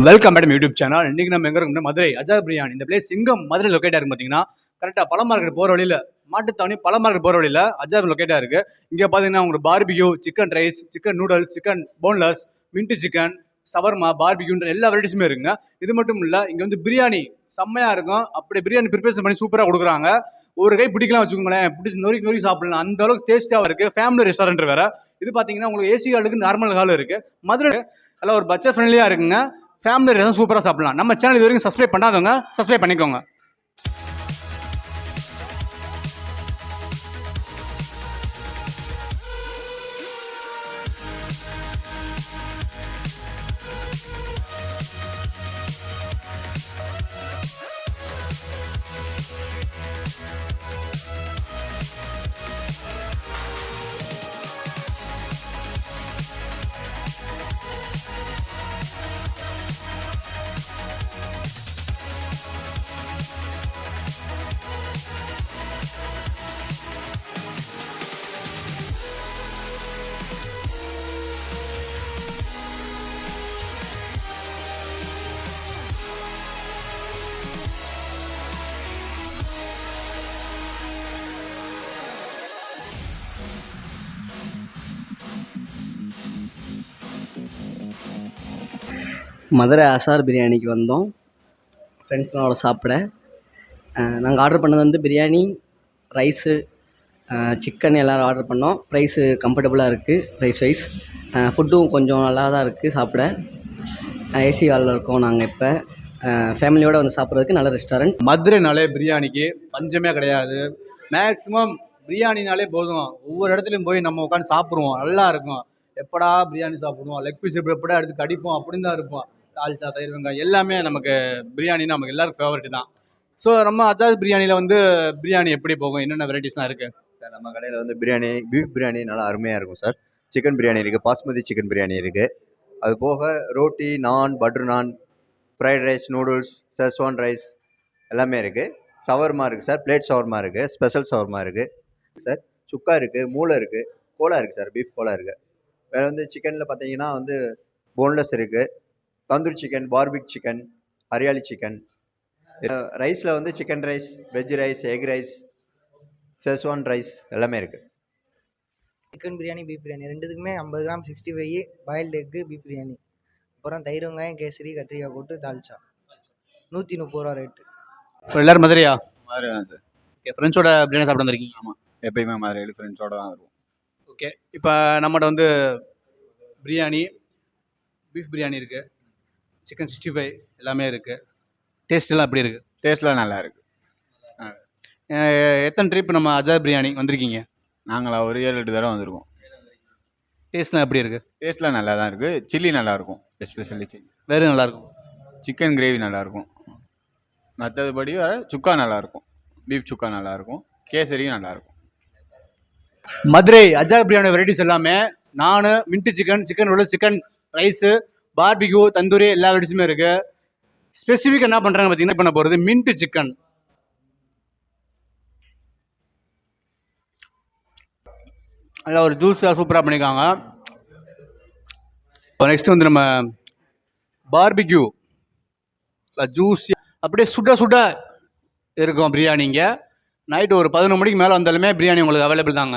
Welcome madam YouTube channel இன்னைக்கு நம்ம எங்க இருக்கோம் மதுரை அஜா பிரியாணி. இந்த பிளேஸ் எங்க மதுரை லொக்கேட்டா இருக்கு பாத்தீங்கன்னா கரெக்டா பழ மார்க்கெட் போற வழியில மாட்டுத்தாவணி பழ மார்க்கெட் போற வழியில அஜா லொக்கேட்டா இருக்கு. இங்க பாத்தீங்கன்னா உங்களுக்கு barbecue chicken rice chicken noodles chicken boneless mint chicken shawarma பார்பிக்யூன்ற எல்லா வெரைட்டிஸுமே இருக்குங்க. இது மட்டும் இல்லை இங்கே வந்து பிரியாணி செம்மையாக இருக்கும். அப்படி பிரியாணி ப்ரிப்பரேஷன் பண்ணி சூப்பராக கொடுக்குறாங்க. ஒரு கை பிடிக்கலாம் வச்சுக்கோங்களேன். பிடிச்சி நொறுக்கி நொறுக்கி சாப்பிடலாம். அந்த அளவுக்கு டேஸ்ட்டாக இருக்குது ஃபேமிலி ரெஸ்டாரண்ட் வேறு. இது பார்த்தீங்கன்னா உங்களுக்கு ஏசி ஹாலுக்கு நார்மல் ஹால் இருக்குது மதுரை நல்லா ஒரு பட்ஜெட் ஃப்ரெண்ட்லியாக இருக்குங்க. ஃபேமிலி ரெஸ்டாரண்ட் சூப்பராக சாப்பிடலாம். நம்ம சேனல் இது வரைக்கும் சப்ஸ்கிரைப் பண்ணாதவங்க சப்ஸ்கிரைப் பண்ணிக்கோங்க. மதுரை ஆசார் பிரியாணிக்கு வந்தோம். ஃப்ரெண்ட்ஸ்னோட சாப்பிட. நாங்கள் ஆர்டர் பண்ணது வந்து பிரியாணி ரைஸு சிக்கன் எல்லோரும் ஆர்டர் பண்ணோம். ப்ரைஸு கம்ஃபர்டபுளாக இருக்குது ப்ரைஸ் வைஸ் ஃபுட்டும் கொஞ்சம் நல்லா தான் இருக்குது சாப்பிட ஏசி ஹாலில் இருக்கோம் நாங்கள் இப்போ. ஃபேமிலியோடு வந்து சாப்பிட்றதுக்கு நல்ல ரெஸ்டாரண்ட் மதுரைனாலே பிரியாணிக்கு பஞ்சமே கிடையாது. மேக்ஸிமம் பிரியாணினாலே போதும். ஒவ்வொரு இடத்துலையும் போய் நம்ம உட்காந்து சாப்பிடுவோம். நல்லா இருக்கும். எப்படா பிரியாணி சாப்பிடுவோம்? லெக் பீஸ் எப்படி எப்படா எடுத்து கடிப்போம்? அப்படின்னு தான் இருப்போம். தால்ச்சா தயிர் வெங்காயம் எல்லாமே நமக்கு பிரியாணி நமக்கு எல்லாருக்கும் ஃபேவரட் தான். ஸோ நம்ம அஜாஸ் பிரியாணியில் வந்து பிரியாணி எப்படி போகும்? என்னென்ன வெரைட்டிஸ்லாம் இருக்குது சார் நம்ம கடையில் வந்து பிரியாணி பீஃப் பிரியாணி நல்லா அருமையாக இருக்கும் சார். சிக்கன் பிரியாணி இருக்குது பாஸ்மதி சிக்கன் பிரியாணி இருக்குது அது போக roti naan butter naan fried rice noodles Schezwan rice எல்லாமே இருக்குது சவர்மா இருக்குது சார் பிளேட் சவர்மா இருக்குது ஸ்பெஷல் சவர்மா இருக்குது சார் சுக்கா இருக்குது மூளை இருக்குது கோலா இருக்குது சார் பீஃப் கோலா இருக்குது வேறு வந்து சிக்கனில் பார்த்தீங்கன்னா வந்து போன்லெஸ் இருக்குது tandoori chicken barbecue chicken hariyali chicken. ரைஸில் வந்து chicken rice veg rice egg rice Schezwan rice எல்லாமே இருக்குது சிக்கன் பிரியாணி பீஃப் பிரியாணி ரெண்டுத்துக்குமே ஐம்பது gram sixty five boiled egg beef biryani அப்புறம் தயிர் வெங்காயம் கேசரி கத்திரிக்காய் கூட்டு தால்ச்சா நூற்றி முப்பது ரூபா ரேட்டு இப்போ எல்லாரும் மதுரையா? மதுரை தான் சார் ஃப்ரெண்ட்ஸோட பிரியாணி சாப்பிட்டு வந்திருக்கீங்க ஆமாம் எப்பயுமே மதுரையில் ஃப்ரெண்ட்ஸோட தான் இருக்கும் ஓகே இப்போ நம்மகிட்ட வந்து பிரியாணி பீஃப் பிரியாணி இருக்குது சிக்கன் சிக்ஸ்டி ஃபைவ் எல்லாமே இருக்குது டேஸ்ட் எல்லாம் எப்படி இருக்குது டேஸ்ட்லாம் நல்லா இருக்கு. எத்தனை ட்ரிப் நம்ம அஜாத் பிரியாணி வந்திருக்கீங்க? நாங்களா ஒரு ஏழு எட்டு தடவை வந்திருக்கோம். டேஸ்ட்லாம் எப்படி இருக்குது டேஸ்ட்லாம் நல்லா தான் இருக்குது சில்லி நல்லா இருக்கும். எஸ்பெஷலி சில்லி வேறு நல்லாயிருக்கும் சிக்கன் கிரேவி நல்லா இருக்கும். மற்றபடி வர சுக்கா நல்லா இருக்கும். பீஃப் சுக்கா நல்லா இருக்கும். கேசரியும் நல்லா இருக்கும். மதுரை அஜா பிரியாணி வெரைட்டிஸ் எல்லாமே naan mint chicken chicken roll chicken rice barbecue tandoori எல்லா வெரைட்டிஸுமே இருக்குது ஸ்பெசிஃபிக் என்ன பண்ணுறாங்க பார்த்தீங்கன்னா பண்ண போகிறது மின்ட்டு சிக்கன் அதில் ஒரு ஜூஸாக சூப்பராக பண்ணியிருக்காங்க நெக்ஸ்ட் வந்து நம்ம பார்பிக்யூ ஜூஸ் அப்படியே சுட சுட இருக்கும் பிரியாணிங்க நைட்டு ஒரு பதினொன்று மணிக்கு மேலே வந்தாலுமே பிரியாணி உங்களுக்கு அவைலபிள் தாங்க.